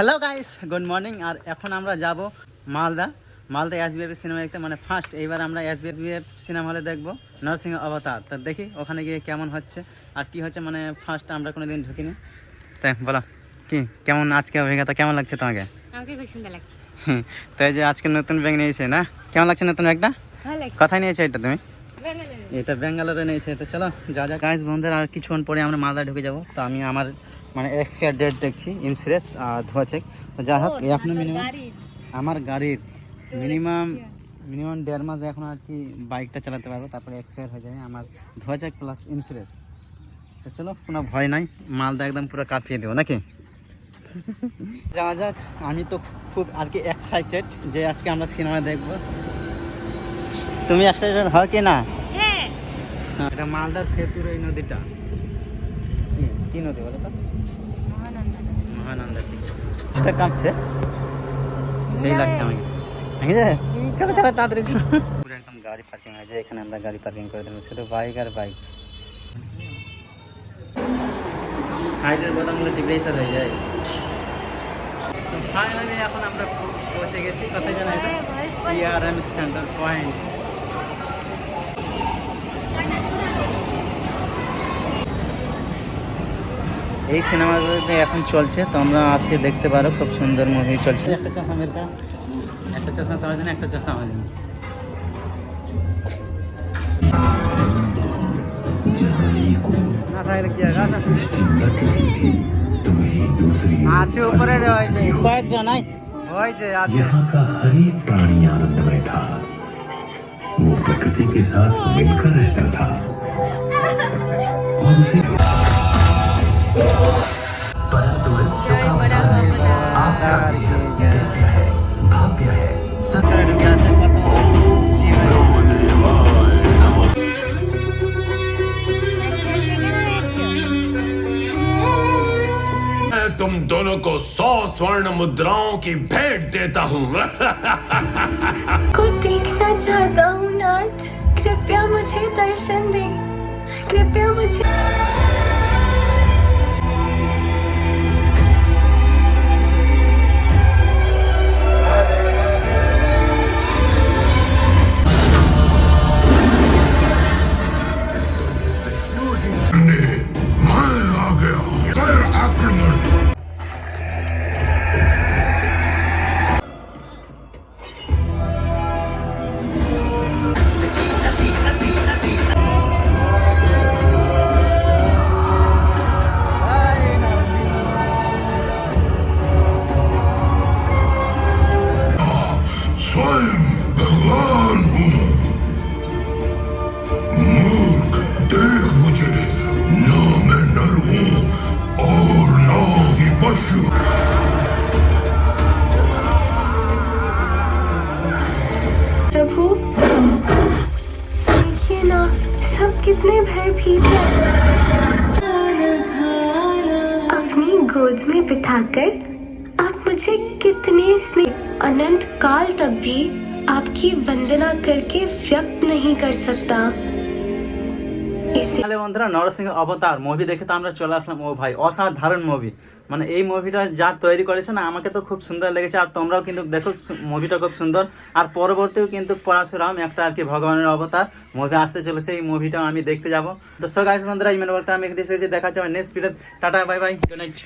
Hello guys good morning আর এখন আমরা যাব Malda. Malda S SBF cinema দেখতে। মানে ফার্স্ট এইবার আমরা এস এসবিএফ সিনেমা হলে দেখব নরসিংহ অবতার তা দেখি ওখানে গিয়ে কেমন হচ্ছে আর কি হচ্ছে। মানে ফার্স্ট আমরা কোনো দিন ঢুকিনি। তাই বলো। কি কেমন আজকে অভিজ্ঞতা? কেমন লাগছে তোমাকে? আমাকে খুব সুন্দর লাগছে। তাই যে আজকে নতুন ব্যাগ নিয়েছে না? কেমন লাগছে নতুন ব্যাগটা? কোথায় নিয়েছে এটা তুমি? এটা ব্যাঙ্গালোরে নিয়েছে। তো চলো যা যা গাইস বন্ধুরা আর কিছুক্ষণ পরে আমরা মালদা ঢুকে যাব। তো আমি আমার মানে এক্সপায়ার ডেট দেখছি ইন্স্যুরেন্স আর ধোয়া চেক তো যা হোক এখনও মিনিমাম আমার গাড়ির। মিনিমাম মিনিমাম দেড় মাস এখন আর কি বাইকটা চালাতে পারব তারপরে এক্সপায়ার হয়ে যাবে আমার ধোয়া চেক প্লাস ইন্স্যুরেন্স তো চলো কোনো ভয় নাই মালদা একদম পুরো কাঁপিয়ে দেবো নাকি? যাওয়া যাক আমি তো খুব আর কি এক্সাইটেড যে আজকে আমরা সিনেমা দেখব। তুমি এক্সাইটেড হয় কি না? হ্যাঁ। এটা মালদার সেতুর এই নদীটা। কি- নদী বলো তো? ঠিক এটা কাঁপছে। সেই লাগছে আমাকে। ভেঙে যায়? চলো চলো তাড়াতাড়ি পুরো একদম গাড়ি পার্কিং আছে এখানে আমরা গাড়ি পার্কিং করে দেবো। শুধু বাইক আর বাইক সাইডের বোতামগুলো টিপলেই তো রয়ে যায়। ফাইনালি এখন আমরা পৌঁছে গেছি। কোথায় জানা এটা পিআরএম সেন্টার পয়েন্ট এই সিনেমাগুলোতে এখন চলছে তোমরা আসে দেখতে পারো খুব সুন্দর মুভি চলছে একটা চশমা মেরে দাও একটা চশমা তোমার জন্য একটা চশমা আমার জন্য না তাহলে কি আগাছা আছে উপরে ওই যে কয়েকজন নাই ওই যে আছে यहाँ का हर एक प्राणी आनंदमय था वो प्रकृति के साथ मिलकर रहता था और उसे तुम दोनों को सौ स्वर्ण मुद्राओं की भेंट देता हूँ। को देखना चाहता हूँ नाथ, कृपया मुझे दर्शन दे, कृपया मुझे प्रभु, देखिए ना, सब कितने भयभीत हैं। अपनी गोद में बिठाकर आप मुझे कितने स्नेह, अनंत काल तक भी आपकी वंदना करके व्यक्त नहीं कर सकता। তাহলে বন্ধুরা নরসিংহ অবতার মুভি দেখে তো আমরা চলে আসলাম। ও ভাই, অসাধারণ মুভি মানে এই মুভিটা যা তৈরি করেছে না, আমাকে তো খুব সুন্দর লেগেছে। আর তোমরাও কিন্তু দেখো মুভিটা খুব সুন্দর। আর পরবর্তীও কিন্তু পরাশুরাম একটা আর কি ভগবানের অবতার মুভি আসতে চলেছে। এই মুভিটা আমি দেখতে যাব। তো সো গাইস বন্ধুরা, এই মেন আমি এসেছি দেখা next video ta-ta bye bye good night